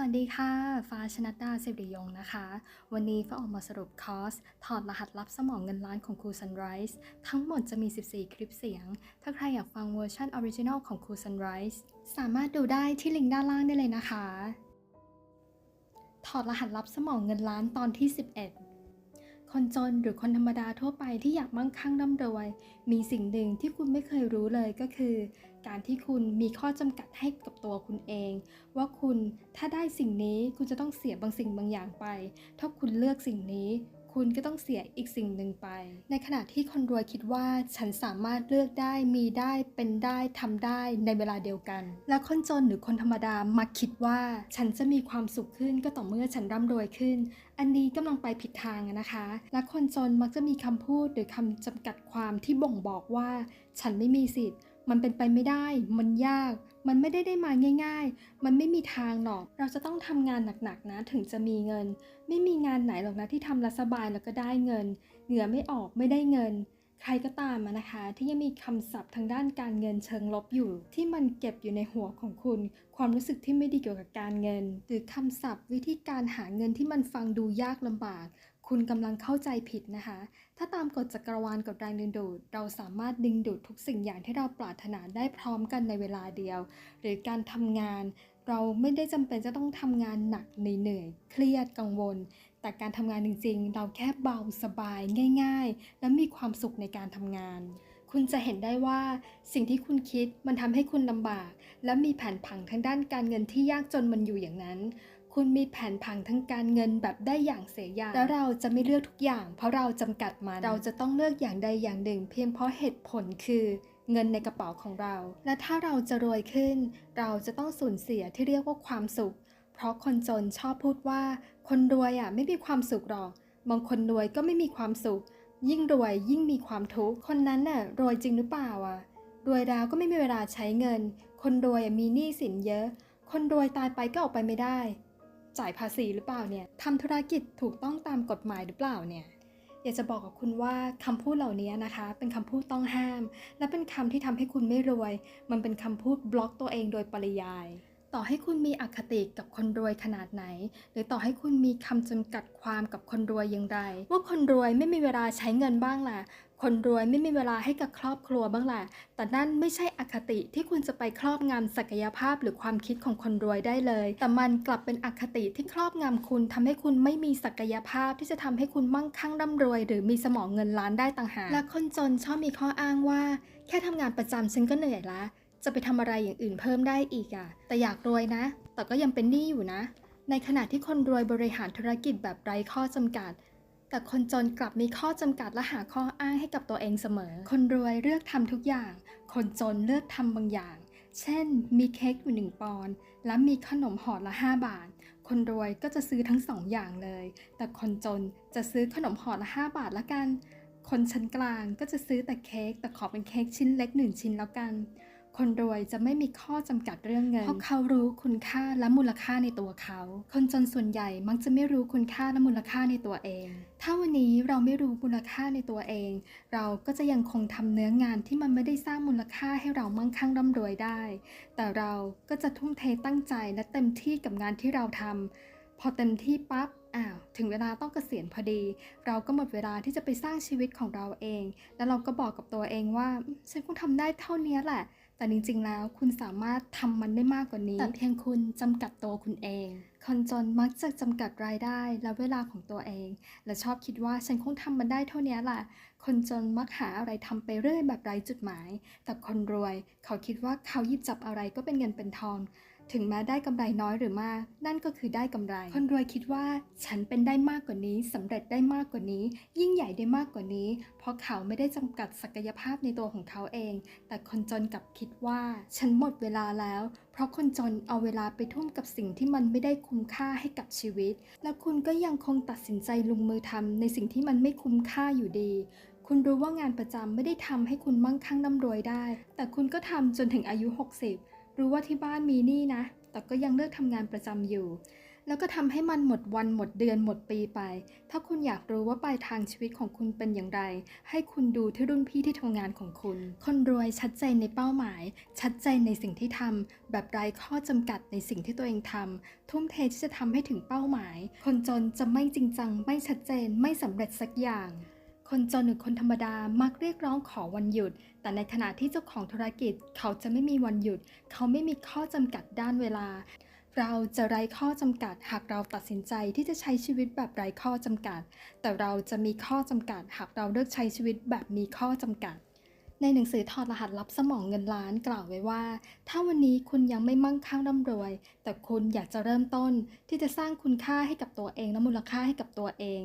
สวัสดีค่ะ ฟ้าชนัดดาสิริยงนะคะ วันนี้ฟ้าออกมาสรุปคอร์ส ถอดรหัสลับสมองเงินล้านของครู Sunrise ทั้งหมดจะมี 14 คลิปเสียง ถ้าใครอยากฟังเวอร์ชันออริจินอลของครู Sunrise สามารถดูได้ที่ลิงก์ด้านล่างได้เลยนะคะ ถอดรหัสลับสมองเงินล้านตอนที่ 11 คนจนหรือคนธรรมดาทั่วไปที่อยากมั่งคั่งร่ำรวย มีสิ่งหนึ่งที่คุณไม่เคยรู้เลยก็คือ การที่คุณมีข้อจำกัดให้กับตัวคุณเอง ว่าคุณถ้าได้สิ่งนี้คุณจะต้องเสียบางสิ่งบางอย่างไป ถ้าคุณเลือกสิ่งนี้คุณก็ต้องเสียอีกสิ่งหนึ่งไป ในขณะที่คนรวยคิดว่าฉันสามารถเลือกได้มีได้เป็นได้ทำได้ในเวลาเดียวกัน และคนจนหรือคนธรรมดามักคิดว่าฉันจะมีความสุขขึ้นก็ต่อเมื่อฉันร่ำรวยขึ้น อันนี้กำลังไปผิดทางนะคะ และคนจนมักจะมีคำพูดหรือคำจำกัดความที่บ่งบอกว่า ฉันไม่มีสิทธิ์ มันเป็นไปไม่ได้ มันยาก มันไม่ได้ได้มาง่าย ๆ มันไม่มีทางหรอก เราจะต้องทำงานหนักๆนะถึงจะมีเงิน ไม่มีงานไหนหรอกนะที่ทำแล้วสบายแล้วก็ได้เงิน เหงื่อไม่ออกไม่ได้เงิน ใครก็ตามนะคะ ที่ยังมีคำศัพท์ทางด้านการเงินเชิงลบอยู่ ที่มันเก็บอยู่ในหัวของคุณ ความรู้สึกที่ไม่ดีเกี่ยวกับการเงิน หรือคำศัพท์วิธีการหาเงินที่มันฟังดูยากลำบาก คุณกำลังเข้าใจผิดนะคะ ถ้าตามกฎจักรวาลกฎแรงดึงดูด เราสามารถดึงดูดทุกสิ่งอย่างที่เราปรารถนาได้พร้อมกันในเวลาเดียว หรือการทำงาน เราไม่ได้จำเป็นจะต้องทำงานหนักเหนื่อยเครียดกังวล แต่การทำงานจริง ๆ เราแค่เบาสบายง่าย ๆ และมีความสุขในการทำงานคุณจะเห็นได้ว่าสิ่งที่คุณคิดมันทำให้คุณลำบาก และมีแผนผังทางด้านการเงินที่ยากจนมันอยู่อย่างนั้น คุณมีแผนผังทั้งการเงินแบบได้อย่างเสียอย่าง แล้วเราจะไม่เลือกทุกอย่าง เพราะเราจำกัดมันเราจะต้องเลือกอย่างใดอย่างหนึ่ง เพียงเพราะเหตุผลคือเงินในกระเป๋าของเรา และถ้าเราจะรวยขึ้น เราจะต้องสูญเสียที่เรียกว่าความสุข เพราะคนจนชอบพูดว่า คนรวยอะไม่มีความสุขหรอก บางคนรวยก็ไม่มีความสุข ยิ่งรวยยิ่งมีความทุกข์ คนนั้นน่ะรวยจริงหรือเปล่าอะ รวยแล้วก็ไม่มีเวลาใช้เงิน คนรวยมีหนี้สินเยอะ คนรวยตายไปก็ออกไปไม่ได้ จ่ายภาษีหรือเปล่าเนี่ยทำธุรกิจถูกต้องตามกฎหมายหรือเปล่าเนี่ยอยากจะบอกกับคุณว่าคำพูดเหล่านี้นะคะ เป็นคำพูดต้องห้าม และเป็นคำที่ทำให้คุณไม่รวย มันเป็นคำพูดบล็อกตัวเองโดยปริยาย ต่อให้คุณมีอคติกับคนรวยขนาดไหน หรือต่อให้คุณมีคำจำกัดความกับคนรวยอย่างไร ว่าคนรวยไม่มีเวลาใช้เงินบ้างล่ะ คนรวยไม่มีเวลาให้กับครอบครัวบ้างล่ะ แต่นั่นไม่ใช่อคติที่คุณจะไปครอบงำศักยภาพหรือความคิดของคนรวยได้เลย แต่มันกลับเป็นอคติที่ครอบงำคุณทำให้คุณไม่มีศักยภาพที่จะทำให้คุณมั่งคั่งร่ำรวย หรือมีสมองเงินล้านได้ต่างหากและคนจนชอบมีข้ออ้างว่า แค่ทำงานประจำฉันก็เหนื่อยละ จะไปทำอะไรอย่างอื่นเพิ่มได้อีกอะ่ะ แต่อยากรวยนะ แต่ก็ยังเป็นหนี้อยู่นะ ในขณะที่คนรวยบริหารธุรกิจแบบไร้ข้อจำกัด แต่คนจนกลับมีข้อจำกัดและหาข้ออ้างให้กับตัวเองเสมอ คนรวยเลือกทำทุกอย่าง คนจนเลือกทำบางอย่าง เช่น มีเค้กอยู่หนึ่งปอนด์และมีขนมห่อละ 5 บาท คนรวยก็จะซื้อทั้งสองอย่างเลย แต่คนจนจะซื้อขนมห่อละ 5 บาทละกัน คนชั้นกลางก็จะซื้อแต่เค้กแต่ขอเป็นเค้กชิ้นเล็กหนึ่งชิ้นแล้วกัน คนรวยจะไม่มีข้อจำกัดเรื่องเงิน เพราะเขารู้คุณค่าและมูลค่าในตัวเขา คนจนส่วนใหญ่มักจะไม่รู้คุณค่าและมูลค่าในตัวเอง ถ้าวันนี้เราไม่รู้มูลค่าในตัวเอง เราก็จะยังคงทำเนื้องานที่มันไม่ได้สร้างมูลค่าให้เรามั่งคั่งร่ำรวยได้ แต่เราก็จะทุ่มเทตั้งใจและเต็มที่กับงานที่เราทำพอเต็มที่ปั๊บอ้าวถึงเวลาต้องเกษียณพอดี เราก็หมดเวลาที่จะไปสร้างชีวิตของเราเอง แล้วเราก็บอกกับตัวเองว่า ฉันคงทำได้เท่านี้แหละ แต่จริงๆ แล้วคุณสามารถทำมันได้มากกว่านี้ แต่เพียงคุณจำกัดตัวคุณเอง คนจนมักจะจำกัดรายได้และเวลาของตัวเอง และชอบคิดว่าฉันคงทำมันได้เท่านี้แหละคนจนมักหาอะไรทำไปเรื่อยแบบไร้จุดหมาย แต่คนรวย เขาคิดว่าเขาหยิบจับอะไรก็เป็นเงินเป็นทอง ถึงแม้ได้กำไรน้อยหรือมาก นั่นก็คือได้กำไร คนรวยคิดว่าฉันเป็นได้มากกว่านี้สำเร็จได้มากกว่านี้ ยิ่งใหญ่ได้มากกว่านี้ เพราะเขาไม่ได้จำกัดศักยภาพในตัวของเขาเอง แต่คนจนกลับคิดว่า ฉันหมดเวลาแล้ว เพราะคนจนเอาเวลาไปทุ่มกับสิ่งที่มันไม่ได้คุ้มค่าให้กับชีวิต แล้วคุณก็ยังคงตัดสินใจลงมือทำในสิ่งที่มันไม่คุ้มค่าอยู่ดีคุณรู้ว่างานประจำไม่ได้ทำให้คุณมั่งคั่งร่ำรวยได้ แต่คุณก็ทำจนถึงอายุ 60 รู้ว่าที่บ้านมีหนี้นะ แต่ก็ยังเลือกทำงานประจำอยู่ แล้วก็ทำให้มันหมดวันหมดเดือนหมดปีไป ถ้าคุณอยากรู้ว่าปลายทางชีวิตของคุณเป็นอย่างไร ให้คุณดูที่รุ่นพี่ที่ทำงานของคุณ คนรวยชัดเจนในเป้าหมาย ชัดเจนในสิ่งที่ทำแบบไร้ข้อจำกัดในสิ่งที่ตัวเองทำทุ่มเทที่จะทำให้ถึงเป้าหมาย คนจนจะไม่จริงจัง ไม่ชัดเจน ไม่สำเร็จสักอย่าง คนจนหรือคนธรรมดามักเรียกร้องขอวันหยุด แต่ในขณะที่เจ้าของธุรกิจเขาจะไม่มีวันหยุด เขาไม่มีข้อจำกัดด้านเวลา เราจะไร้ข้อจำกัดหากเราตัดสินใจที่จะใช้ชีวิตแบบไร้ข้อจำกัด แต่เราจะมีข้อจำกัดหากเราเลือกใช้ชีวิตแบบมีข้อจำกัดในหนังสือถอดรหัสลับสมองเงินล้านกล่าวไว้ว่า ถ้าวันนี้คุณยังไม่มั่งคั่งร่ำรวย แต่คุณอยากจะเริ่มต้นที่จะสร้างคุณค่าให้กับตัวเองและมูลค่าให้กับตัวเอง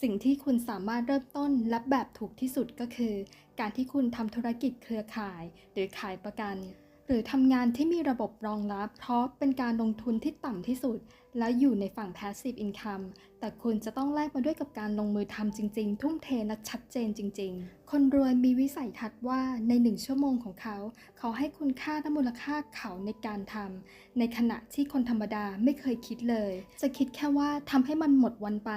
สิ่งที่คุณสามารถเริ่มต้นและแบบถูกที่สุดก็คือ การที่คุณทำธุรกิจเครือข่าย หรือขายประกัน หรือทำงานที่มีระบบรองรับ เพราะเป็นการลงทุนที่ต่ำที่สุด และอยู่ในฝั่ง passive income แต่คุณจะต้องแลกมาด้วยกับการลงมือทำจริง ๆ ทุ่มเทและชัดเจนจริง ๆ คนรวยมีวิสัยทัศน์ว่าในหนึ่งชั่วโมงของเขา เขาให้คุณค่าและมูลค่าเขาในการทำในขณะที่คนธรรมดาไม่เคยคิดเลย จะคิดแค่ว่าทำให้มันหมดวันไป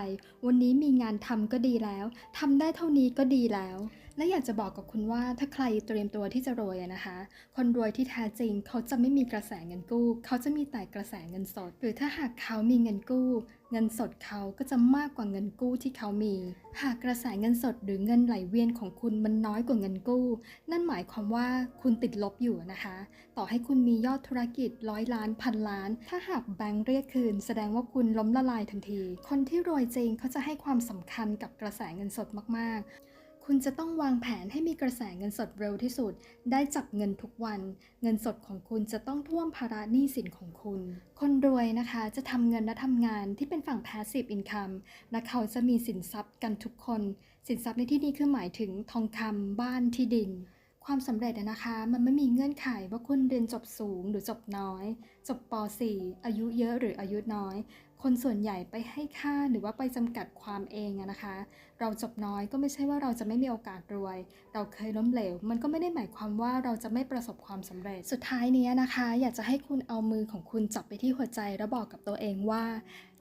วันนี้มีงานทำก็ดีแล้วทำได้เท่านี้ก็ดีแล้ว และอยากจะบอกกับคุณว่าถ้าใครเตรียมตัวที่จะรวยนะคะ คนรวยที่แท้จริงเขาจะไม่มีกระแสเงินกู้ เขาจะมีแต่กระแสเงินสด หรือถ้าหากเขามีเงินกู้ เงินสดเขาก็จะมากกว่าเงินกู้ที่เขามี หากกระแสเงินสดหรือเงินไหลเวียนของคุณมันน้อยกว่าเงินกู้ นั่นหมายความว่าคุณติดลบอยู่นะคะ ต่อให้คุณมียอดธุรกิจร้อยล้านพันล้าน ถ้าหากแบงก์เรียกคืน แสดงว่าคุณล้มละลายทันที คนที่รวยจริงเขาจะให้ความสำคัญกับกระแสเงินสดมากๆ คุณจะต้องวางแผนให้มีกระแสเงินสดเร็วที่สุด ได้จับเงินทุกวัน เงินสดของคุณจะต้องท่วมภาระหนี้สินของคุณ คนรวยนะคะจะทำเงินและทำงานที่เป็นฝั่ง passive income และเขาจะมีสินทรัพย์กันทุกคน สินทรัพย์ในที่นี้คือหมายถึงทองคำบ้านที่ดินความสำเร็จนะคะ มันไม่มีเงื่อนไขว่าคุณเรียนจบสูงหรือจบน้อย จบป .4 อายุเยอะหรืออายุน้อย คนส่วนใหญ่ไปให้ค่าหรือว่าไปจำกัดความเองนะคะ เราจบน้อยก็ไม่ใช่ว่าเราจะไม่มีโอกาสรวย เราเคยล้มเหลว มันก็ไม่ได้หมายความว่าเราจะไม่ประสบความสำเร็จ สุดท้ายนี้นะคะ อยากจะให้คุณเอามือของคุณจับไปที่หัวใจแล้วบอกกับตัวเองว่า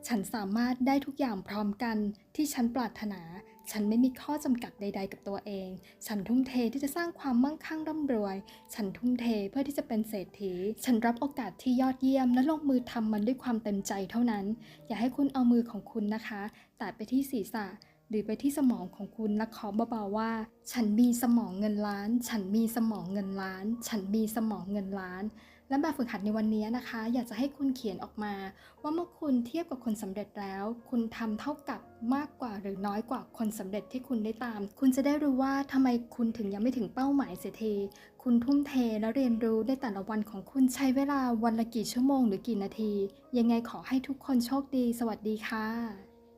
ฉันสามารถได้ทุกอย่างพร้อมกันที่ฉันปรารถนา ฉันไม่มีข้อจำกัดใด ๆ กับตัวเอง ฉันทุ่มเทที่จะสร้างความมั่งคั่งร่ำรวย ฉันทุ่มเทเพื่อที่จะเป็นเศรษฐี ฉันรับโอกาสที่ยอดเยี่ยม และลงมือทำมันด้วยความเต็มใจเท่านั้น อย่าให้คุณเอามือของคุณนะคะ แตะไปที่ศีรษะหรือไปที่สมองของคุณและขอเบาๆว่า ฉันมีสมองเงินล้าน ฉันมีสมองเงินล้าน ฉันมีสมองเงินล้าน และแบบฝึกหัดในวันนี้นะคะ อยากจะให้คุณเขียนออกมา ว่าเมื่อคุณเทียบกับคนสำเร็จแล้ว คุณทำเท่ากับมากกว่าหรือน้อยกว่าคนสำเร็จที่คุณได้ตาม คุณจะได้รู้ว่าทำไมคุณถึงยังไม่ถึงเป้าหมายเสียทีคุณทุ่มเทและเรียนรู้ในแต่ละวันของคุณใช้เวลาวันละกี่ชั่วโมงหรือกี่นาที ยังไงขอให้ทุกคนโชคดี สวัสดีค่ะ